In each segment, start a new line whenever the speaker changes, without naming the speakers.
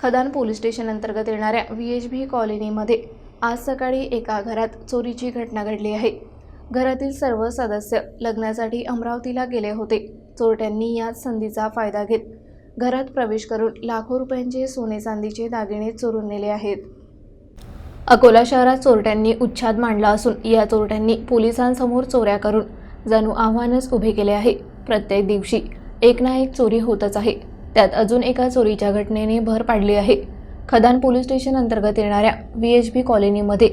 खदान police station अंतर्गत येणाऱ्या व्ही एच बी कॉलनीमध्ये आज सकाळी एका घरात चोरीची घटना घडली आहे. घरातील सर्व सदस्य लग्नासाठी अमरावतीला गेले होते. चोरट्यांनी याच संधीचा फायदा घेत घरात प्रवेश करून लाखो रुपयांचे सोने चांदीचे दागिने चोरून नेले आहेत. अकोला शहरात चोरट्यांनी उच्छाद मांडला असून या चोरट्यांनी पोलिसांसमोर चोऱ्या करून जणू आव्हानच उभे केले आहे. प्रत्येक दिवशी एक ना एक चोरी होतच आहे. त्यात अजून एका चोरीच्या घटनेने भर पाडली आहे. खदान पोलीस स्टेशन अंतर्गत येणाऱ्या व्ही एच बी कॉलनीमध्ये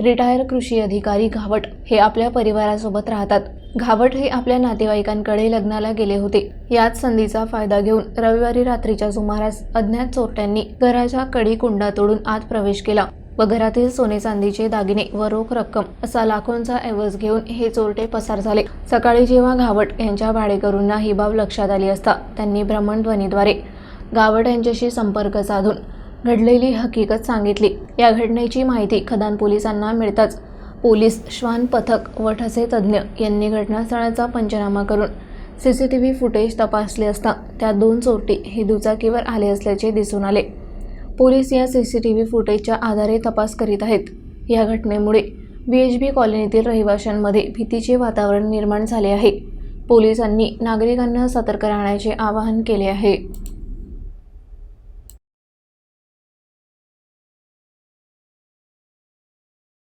रिटायर कृषी अधिकारी घावट हे आपल्या परिवारासोबत राहतात. घावट हे आपल्या नातेवाईकांकडे लग्नाला गेले होते. याच संधीचा फायदा घेऊन रविवारी रात्रीच्या सुमारास अज्ञात चोरट्यांनी घराच्या कडी कुंडा तोडून आत प्रवेश केला. व घरातील सोने चांदीचे दागिने व रोख रक्कम असा लाखोंचा ऐवज घेऊन हे चोरटे पसार झाले. सकाळी जेव्हा घावट यांच्या भाडेकरूंना ही बाब लक्षात आली असता त्यांनी भ्रमणध्वनीद्वारे गावट यांच्याशी संपर्क साधून घडलेली हकीकत सांगितली. या घटनेची माहिती खदान पोलिसांना मिळताच पोलीस श्वान पथक व ठसे तज्ज्ञ यांनी घटनास्थळाचा पंचनामा करून C C T V footage तपासले असता त्या दोन चोरटी हे दुचाकीवर आले असल्याचे दिसून आले. पोलीस या सी सी टी व्ही फुटेजच्या आधारे तपास करीत आहेत. या घटनेमुळे बी एच बी कॉलनीतील रहिवाशांमध्ये भीतीचे वातावरण निर्माण झाले आहे. पोलिसांनी नागरिकांना सतर्क राहण्याचे आवाहन केले आहे.